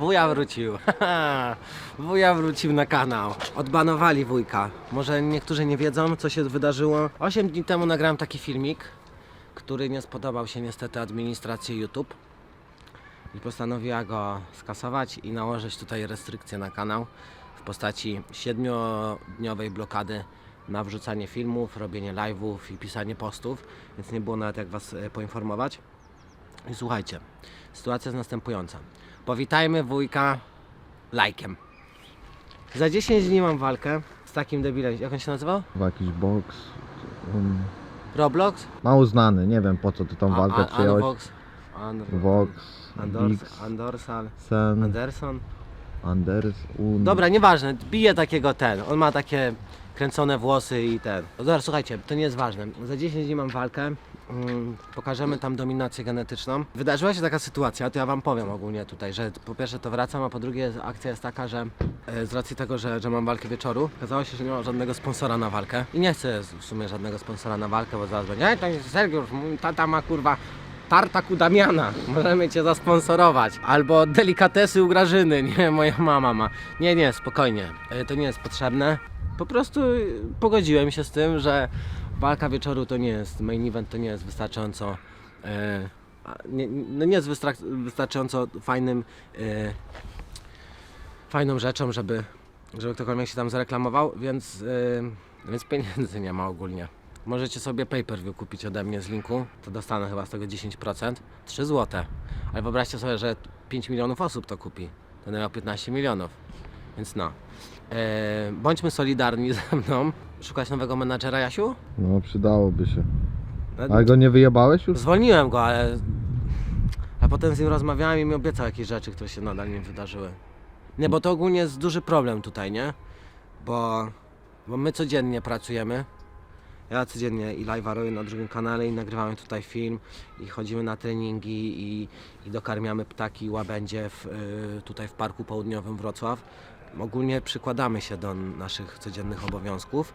Wuja wrócił. Wuja wrócił na kanał. Odbanowali wujka. Może niektórzy nie wiedzą, co się wydarzyło. 8 dni temu nagrałem taki filmik, który nie spodobał się niestety administracji YouTube. I postanowiła go skasować i nałożyć tutaj restrykcje na kanał w postaci 7-dniowej blokady na wrzucanie filmów, robienie live'ów i pisanie postów, więc nie było nawet jak Was e, poinformować. I słuchajcie, sytuacja jest następująca. Powitajmy wujka lajkiem. Za 10 dni mam walkę z takim debilem. Jak on się nazywał? Chyba jakiś box. Um, Roblox? mało znany, nie wiem po co ty tą walkę przyjąłeś. Unvox? Un- Vox, Andors, Andorsal, Sen, Anderson? Anders, Un. Dobra, nieważne, bije takiego ten. On ma takie kręcone włosy i ten. No dobra, słuchajcie, to nie jest ważne. Za 10 dni mam walkę. Mm, pokażemy tam dominację genetyczną. Wydarzyła się taka sytuacja, to ja wam powiem ogólnie tutaj, że po pierwsze to wracam, a po drugie akcja jest taka, że e, z racji tego, że, że mam walkę wieczoru, okazało się, że nie ma żadnego sponsora na walkę. I nie chcę w sumie żadnego sponsora na walkę, bo zaraz będzie, "Ej, to jest Sergiusz, mój tata ma kurwa Tartak u Damiana, możemy Cię zasponsorować. Albo delikatesy u Grażyny, nie, moja mama ma. Nie, nie, spokojnie, E, to nie jest potrzebne. Po prostu pogodziłem się z tym, że walka wieczoru to nie jest, main event to nie jest wystarczająco, e, nie, no nie jest wystarczająco fajnym, e, fajną rzeczą, żeby, żeby ktokolwiek się tam zareklamował, więc, e, więc pieniędzy nie ma ogólnie. Możecie sobie pay-per-view kupić ode mnie z linku, to dostanę chyba z tego 10%, 3 zł. Ale wyobraźcie sobie, że 5 milionów osób to kupi. To miał 15 milionów. Więc no. E, bądźmy solidarni ze mną. Szukać nowego menadżera, Jasiu? No przydałoby się. No, Ale go nie wyjebałeś już? Zwolniłem go, ale... A potem z nim rozmawiałem i mi obiecał jakieś rzeczy, które się nadal nie wydarzyły. Nie, bo to ogólnie jest duży problem tutaj, nie? Bo, bo my codziennie pracujemy. Ja codziennie i live'a robię na drugim kanale i nagrywamy tutaj film i chodzimy na treningi i, i dokarmiamy ptaki i łabędzie w, y, tutaj w Parku Południowym Wrocław. Ogólnie przykładamy się do naszych codziennych obowiązków,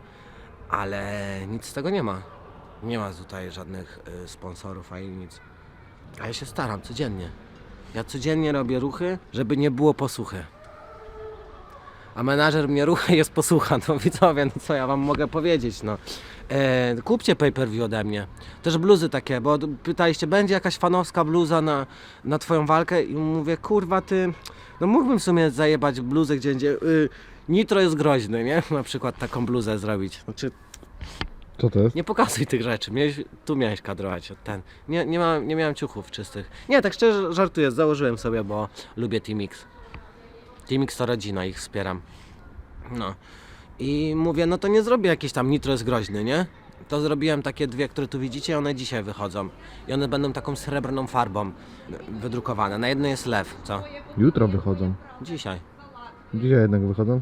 ale nic z tego nie ma. Nie ma tutaj żadnych y, sponsorów ani nic. A ja się staram codziennie. Ja codziennie robię ruchy, żeby nie było posłuchy. A menadżer mnie rucha jest posłucha, no widzowie, no co ja wam mogę powiedzieć, no. E, kupcie pay-per-view ode mnie. Też bluzy takie, bo pytaliście, będzie jakaś fanowska bluza na, na twoją walkę? I mówię, kurwa ty, no mógłbym w sumie zajebać bluzę, gdzie będzie, y, nitro jest groźny, nie? Na przykład taką bluzę zrobić. Znaczy, Co to jest? nie pokazuj tych rzeczy. Miałeś, tu miałeś kadrować ten. Nie, nie, ma, nie miałem ciuchów czystych. Nie, tak szczerze żartuję, założyłem sobie, bo lubię Teamix. Teamix to rodzina, ich wspieram. No. I mówię, no to nie zrobię jakiś tam nitro jest groźny, nie? To zrobiłem takie dwie, które tu widzicie, one dzisiaj wychodzą. I one będą taką srebrną farbą wydrukowane. Na jednej jest lew, co? Jutro wychodzą. Dzisiaj. Dzisiaj jednak wychodzą?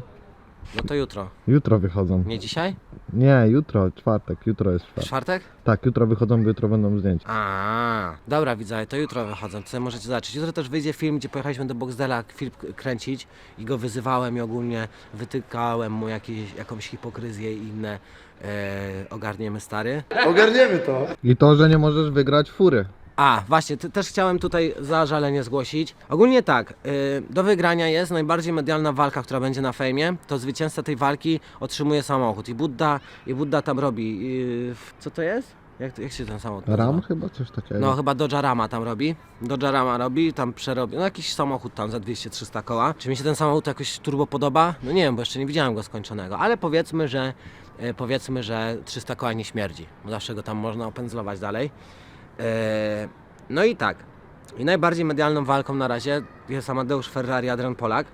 No to jutro. Jutro wychodzą. Nie dzisiaj? Nie, jutro, czwartek, jutro jest W czwartek. czwartek? Tak, jutro wychodzą, bo jutro będą zdjęcia. A, dobra widzowie, to jutro wychodzą, sobie możecie zobaczyć. Jutro też wyjdzie film, gdzie pojechaliśmy do Boxdela film k- kręcić i go wyzywałem i ogólnie wytykałem mu jakieś, jakąś hipokryzję i inne e, ogarniemy stary. Ogarniemy to. I to, że nie możesz wygrać fury. A, właśnie, ty, też chciałem tutaj zażalenie zgłosić. Ogólnie tak, y, do wygrania jest najbardziej medialna walka, która będzie na fejmie. To zwycięzca tej walki otrzymuje samochód i Budda, i Budda tam robi. y, co to jest? Jak, jak się ten samochód nazywa? Ram chyba coś takiego. No chyba Dodge Rama tam robi. Dodge Rama robi, tam przerobi. No jakiś samochód tam za 200-300 koła. Czy mi się ten samochód jakoś turbo podoba? No nie wiem, bo jeszcze nie widziałem go skończonego, ale powiedzmy, że e, powiedzmy, że 300 koła nie śmierdzi. Bo zawsze go tam można opędzlować dalej. E, no i tak. I najbardziej medialną walką na razie jest Amadeusz Ferrari, Adrian Polak.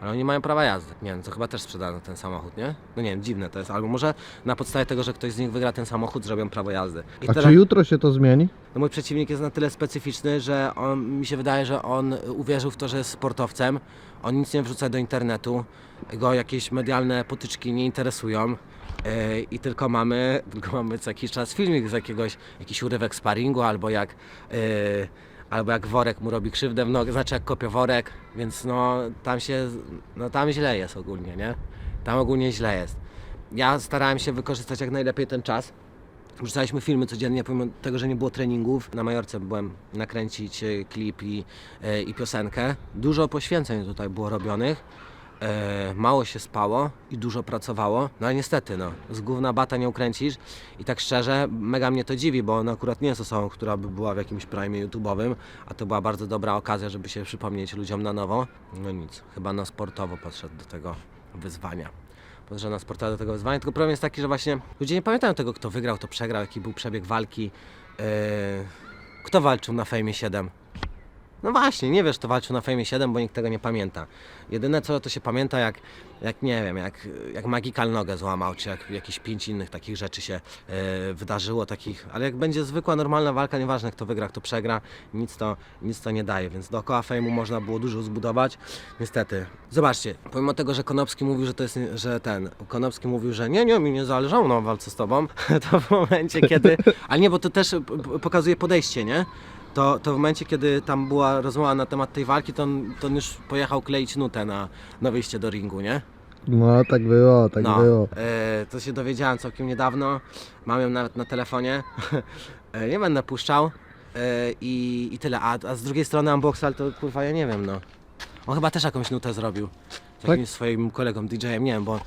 Ale oni mają prawa jazdy. Nie wiem, to chyba też sprzedano ten samochód, nie? No nie wiem, dziwne to jest. Albo może na podstawie tego, że ktoś z nich wygra ten samochód, zrobią prawo jazdy. I A czy jutro się to zmieni? no mój przeciwnik jest na tyle specyficzny, że on, mi się wydaje, że on uwierzył w to, że jest sportowcem. On nic nie wrzuca do internetu. Go jakieś medialne potyczki nie interesują. Yy, I tylko mamy, tylko mamy co jakiś czas filmik z jakiegoś, jakiś urywek sparingu, albo jak, yy, albo jak worek mu robi krzywdę w nogę, znaczy jak kopie worek, więc no tam się, no tam źle jest ogólnie, nie? Tam ogólnie źle jest. Ja starałem się wykorzystać jak najlepiej ten czas, Wrzucaliśmy filmy codziennie, pomimo tego, że nie było treningów. Na Majorce byłem nakręcić e, klip i, i piosenkę. Dużo poświęceń tutaj było robionych. E, mało się spało i dużo pracowało. No ale niestety, no, z gówna bata nie ukręcisz. I tak szczerze, mega mnie to dziwi, bo ona akurat nie jest osobą, która by była w jakimś prime YouTube'owym, a to była bardzo dobra okazja, żeby się przypomnieć ludziom na nowo. No nic, chyba na sportowo podszedł do tego wyzwania podeszła na sportowe do tego wyzwania. Tylko problem jest taki, że właśnie ludzie nie pamiętają tego, kto wygrał, kto przegrał, jaki był przebieg walki. Yy, kto walczył na Fejmie 7? No właśnie, nie wiesz, kto walczył na Fejmie 7, bo nikt tego nie pamięta. Jedyne co to się pamięta, jak, jak nie wiem, jak, jak Magical nogę złamał, czy jak jakieś pięć innych takich rzeczy się yy, wydarzyło, takich, ale jak będzie zwykła, normalna walka, nieważne kto wygra, kto przegra, nic to, nic to nie daje, więc dookoła Fejmu można było dużo zbudować. Niestety, zobaczcie, pomimo tego, że Konopski mówił, że to jest, że ten, Konopski mówił, że nie, nie, mi nie zależało na walce z tobą, to w momencie, kiedy, ale nie, bo to też pokazuje podejście, nie? To, to w momencie, kiedy tam była rozmowa na temat tej walki, to on, to on już pojechał kleić nutę na, na wyjście do ringu, nie? No tak było, tak no, było. e, to się dowiedziałem całkiem niedawno. Mam ją nawet na telefonie. e, nie będę puszczał. E, i, I tyle. A, a z drugiej strony Unboxal to kurwa ja nie wiem no. On chyba też jakąś nutę zrobił. Z Tak? jakimś swoim kolegą DJ-em, nie wiem, bo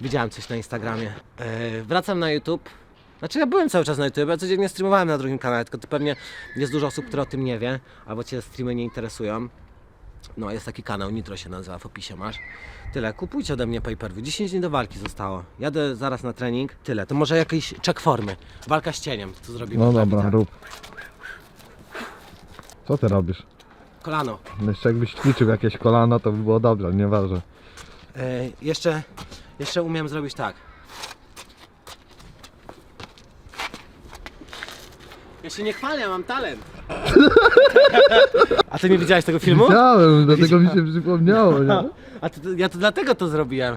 widziałem coś na Instagramie. E, wracam na YouTube. Znaczy ja byłem cały czas na YouTube, ja codziennie streamowałem na drugim kanale, tylko to pewnie jest dużo osób, które o tym nie wie, albo Cię streamy nie interesują. No, jest taki kanał, Nitro się nazywa, w opisie masz. Tyle, kupujcie ode mnie pay per view. 10 dni do walki zostało. Jadę zaraz na trening. Tyle, to może jakiś check formy. Walka z cieniem, to zrobimy. No dobra, widza. rób. Co ty robisz? Kolano. Jeszcze jakbyś ćwiczył jakieś kolano, to by było dobrze, nieważne. E, jeszcze, jeszcze umiem zrobić tak. Ja się nie chwalę, ja mam talent. A ty nie widziałeś tego filmu? Widziałem, dlatego mi się przypomniało, nie? A to, ja to dlatego to zrobiłem.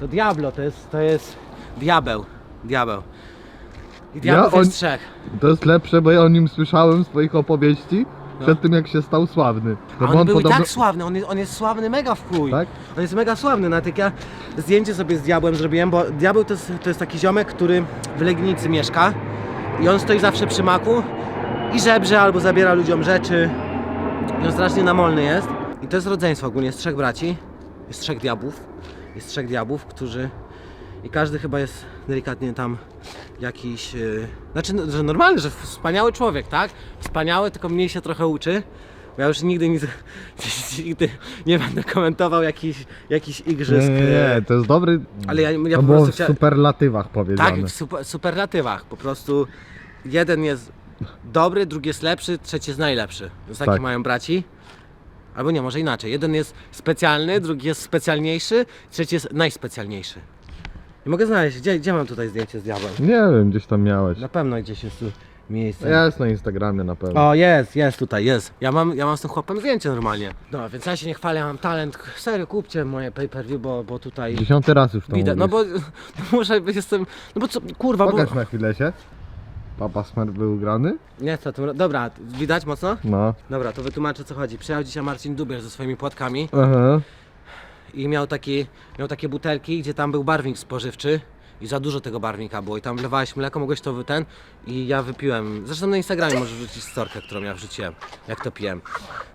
To Diablo, to jest, to jest diabeł. Diabeł. I diabłów Ja on- jest trzech. To jest lepsze, bo ja o nim słyszałem z twoich opowieści przed tym jak się stał sławny. A No on bo był i tak sławny, on jest, on jest sławny mega w chuj. Tak? On jest mega sławny, nawet jak ja zdjęcie sobie z diabłem zrobiłem, bo diabeł to jest, to jest taki ziomek, który w Legnicy mieszka i on stoi zawsze przy maku i żebrze albo zabiera ludziom rzeczy. I on strasznie namolny jest. I to jest rodzeństwo ogólnie, jest trzech braci, jest trzech diabłów, jest trzech diabłów, którzy i każdy chyba jest delikatnie tam jakiś, yy, znaczy, no, że normalny, że wspaniały człowiek, tak? Wspaniały, tylko mniej się trochę uczy. Ja już nigdy nic, nigdy nie będę komentował jakichś jakichś igrzysk. Nie, nie, nie, to jest dobry. Ale ja, ja to po było prostu w superlatywach powiedziane. Tak, w super, superlatywach. Po prostu jeden jest dobry, drugi jest lepszy, trzeci jest najlepszy. Więc takie Tak. mają braci. Albo nie, może inaczej. Jeden jest specjalny, drugi jest specjalniejszy, trzeci jest najspecjalniejszy. Nie mogę znaleźć, gdzie, gdzie mam tutaj zdjęcie z diabłem? Nie wiem, gdzieś tam miałeś. Na pewno gdzieś jest tu miejsce. Jest na Instagramie na pewno. O, jest, jest tutaj, jest. Ja mam, ja mam z tym chłopem zdjęcie normalnie. No, więc ja się nie chwalę, mam talent. Serio, kupcie moje pay-per-view, bo, bo tutaj Dziesiąty raz już to widać. No mówisz. bo no może jestem. No bo co, kurwa, bo. Pokaż na chwilę się. Papa Smer był grany? Nie, co tym. Dobra, widać mocno? No. Dobra, to wytłumaczę co chodzi. Przyjechał dzisiaj Marcin Dubierz ze swoimi płatkami Aha. i miał, taki, miał takie butelki, gdzie tam był barwnik spożywczy. I za dużo tego barwnika było i tam wlewałeś mleko, mogłeś to wy- ten i ja wypiłem. Zresztą na Instagramie możesz wrzucić storkę, którą ja wrzuciłem, jak to piłem.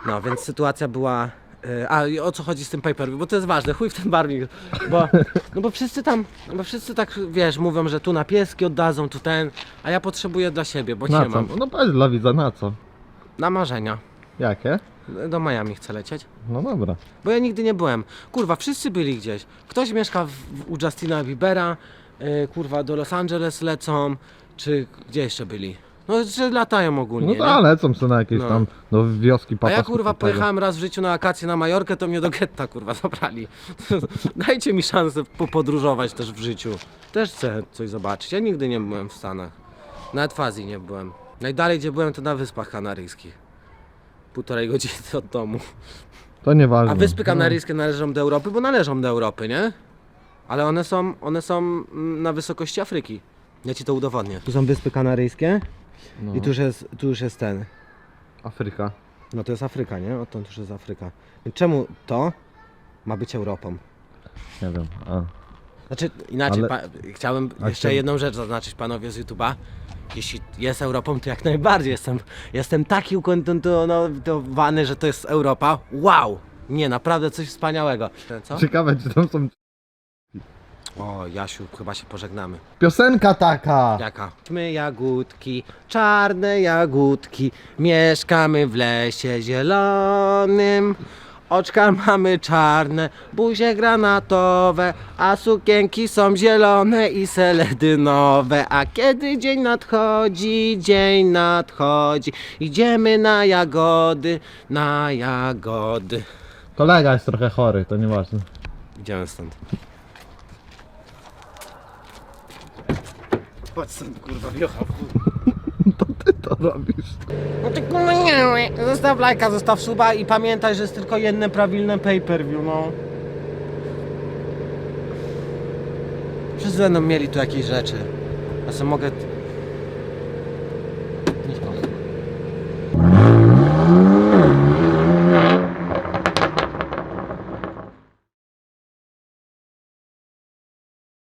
No, więc sytuacja była... y, A i o co chodzi z tym paper? Bo to jest ważne, chuj w ten barwnik, bo, no bo wszyscy tam, no bo wszyscy tak, wiesz, mówią, że tu na pieski oddadzą, tu ten, a ja potrzebuję dla siebie, bo Na nie co? mam. No powiedz dla widza, na co? Na marzenia. Jakie? Do Miami chcę lecieć. No dobra. Bo ja nigdy nie byłem. Kurwa, wszyscy byli gdzieś. Ktoś mieszka w, w, u Justina Biebera, yy, kurwa, do Los Angeles lecą, czy gdzie jeszcze byli? No, że latają ogólnie, No nie? lecą sobie na jakieś No. tam no, wioski A Papa ja kurwa Smurfowego. pojechałem raz w życiu na wakacje na Majorkę, to mnie do getta kurwa zabrali. Dajcie mi szansę popodróżować też w życiu. Też chcę coś zobaczyć. Ja nigdy nie byłem w Stanach. Nawet w Azji nie byłem. Najdalej gdzie byłem to na Wyspach Kanaryjskich. Półtorej godziny od domu. To nieważne. A Wyspy No. Kanaryjskie należą do Europy, bo należą do Europy, nie? Ale one są, one są mm, na wysokości Afryki. Ja ci to udowodnię. Tu są Wyspy Kanaryjskie No. i tu już jest, tu już jest ten. Afryka. No to jest Afryka, nie? Odtąd już jest Afryka. Więc czemu to ma być Europą? Nie wiem. A. Znaczy, inaczej, Ale- pa, chciałem A jeszcze chciałem- jedną rzecz zaznaczyć panowie z YouTube'a. Jeśli jest Europą, to jak najbardziej jestem, jestem taki ukontentowany, że to jest Europa. Wow! Nie, naprawdę coś wspaniałego. Co? Ciekawe, czy tam są... O, Jasiu, chyba się pożegnamy. Piosenka taka! Jaka? My jagódki, czarne jagódki, mieszkamy w lesie zielonym. Oczka mamy czarne, buzie granatowe, a sukienki są zielone i seledynowe. A kiedy dzień nadchodzi, dzień nadchodzi, idziemy na jagody, na jagody. Kolega jest trochę chory, to nieważne. Idziemy stąd. Chodź stąd, kurwa, wiocha. To ty to robisz. No ty kurwa nie, zostaw lajka, zostaw suba i pamiętaj, że jest tylko jedne prawilne pay-per-view, no. Wszyscy będą mieli tu jakieś rzeczy. Ja sobie mogę